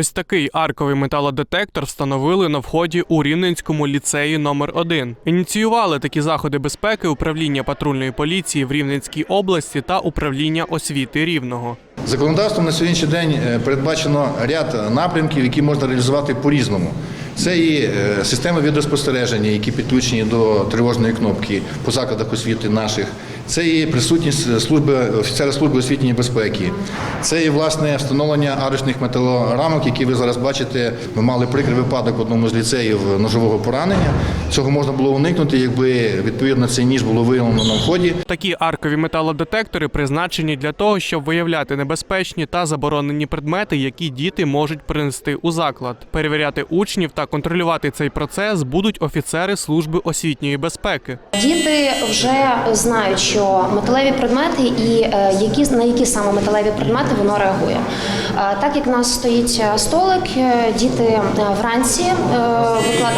Ось такий арковий металодетектор встановили на вході у Рівненському ліцеї номер 1 Ініціювали такі заходи безпеки управління патрульної поліції в Рівненській області та управління освіти Рівного. Законодавством на сьогоднішній день е, передбачено ряд напрямків, які можна реалізувати по-різному. Це і е, системи відеоспостереження, які підключені до тривожної кнопки по закладах освіти наших. Це і присутність служби офіцера служби освітньої безпеки. Це і власне встановлення арочних металорамок, які ви зараз бачите. Ми мали прикрий випадок в одному з ліцеїв ножового поранення. Цього можна було уникнути, якби відповідно цей ніж було виявлено на вході. Такі аркові металодетектори призначені для того, щоб виявляти небезпечні та заборонені предмети, які діти можуть принести у заклад. Перевіряти учнів та контролювати цей процес будуть офіцери служби освітньої безпеки. Діти вже знають, що металеві предмети і е, які на які саме металеві предмети воно реагує. Е, Так як в нас стоїть е, столик, діти вранці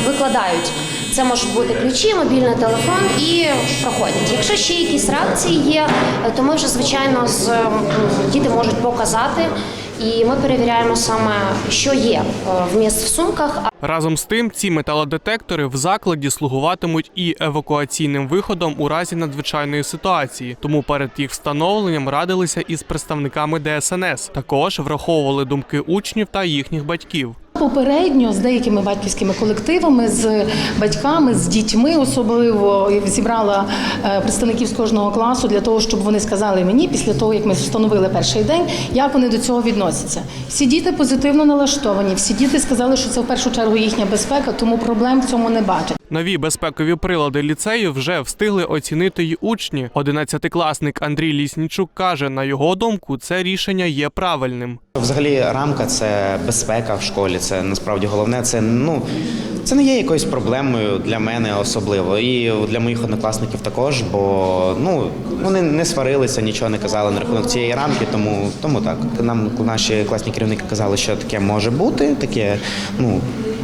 викладають. Це можуть бути ключі, мобільний телефон і проходять. Якщо ще якісь реакції є, то ми вже звичайно з діти можуть показати, і ми перевіряємо саме, що є в вміст в сумках. Разом з тим, ці металодетектори в закладі слугуватимуть і евакуаційним виходом у разі надзвичайної ситуації. Тому перед їх встановленням радилися із представниками ДСНС. Також враховували думки учнів та їхніх батьків. Попередньо з деякими батьківськими колективами, з батьками, з дітьми особливо зібрала е, представників з кожного класу для того, щоб вони сказали мені після того, як ми встановили перший день, як вони до цього відносяться. Всі діти позитивно налаштовані, всі діти сказали, що це в першу чергу їхня безпека, тому проблем в цьому не бачать. Нові безпекові прилади ліцею вже встигли оцінити й учні. Одинадцятикласник Андрій Ліснічук каже, на його думку, це рішення є правильним. Взагалі, рамка це безпека в школі. Це насправді головне. Це ну це не є якоюсь проблемою для мене особливо, і для моїх однокласників також. Бо ну вони не сварилися, нічого не казали на рахунок цієї рамки, тому тому так. Нам наші класні керівники казали, що таке може бути, таке ну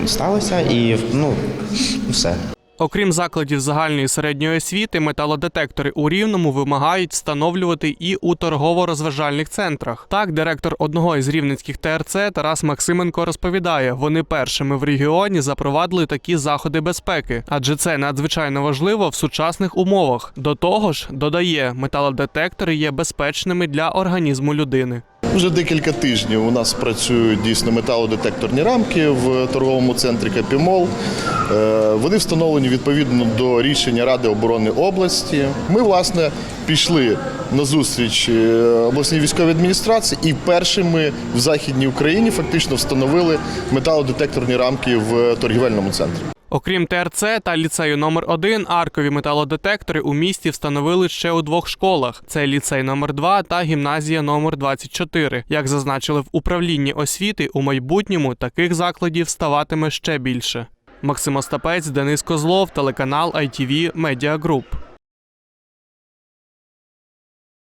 сталося, і ну все. Окрім закладів загальної середньої освіти, металодетектори у Рівному вимагають встановлювати і у торгово-розважальних центрах. Так, директор одного із рівненських ТРЦ Тарас Максименко розповідає, вони першими в регіоні запровадили такі заходи безпеки, адже це надзвичайно важливо в сучасних умовах. До того ж, додає, металодетектори є безпечними для організму людини. Вже декілька тижнів у нас працюють дійсно металодетекторні рамки в торговому центрі Капімол. Е, Вони встановлені відповідно до рішення Ради оборони області. Ми, власне, пішли на зустріч е, обласній військовій адміністрації і першими в Західній Україні фактично встановили металодетекторні рамки в торгівельному центрі. Окрім ТРЦ та ліцею номер 1 аркові металодетектори у місті встановили ще у двох школах: це ліцей номер 2 та гімназія номер 24. Як зазначили в управлінні освіти, у майбутньому таких закладів ставатиме ще більше. Максим Остапець, Денис Козлов, телеканал ITV Media Group.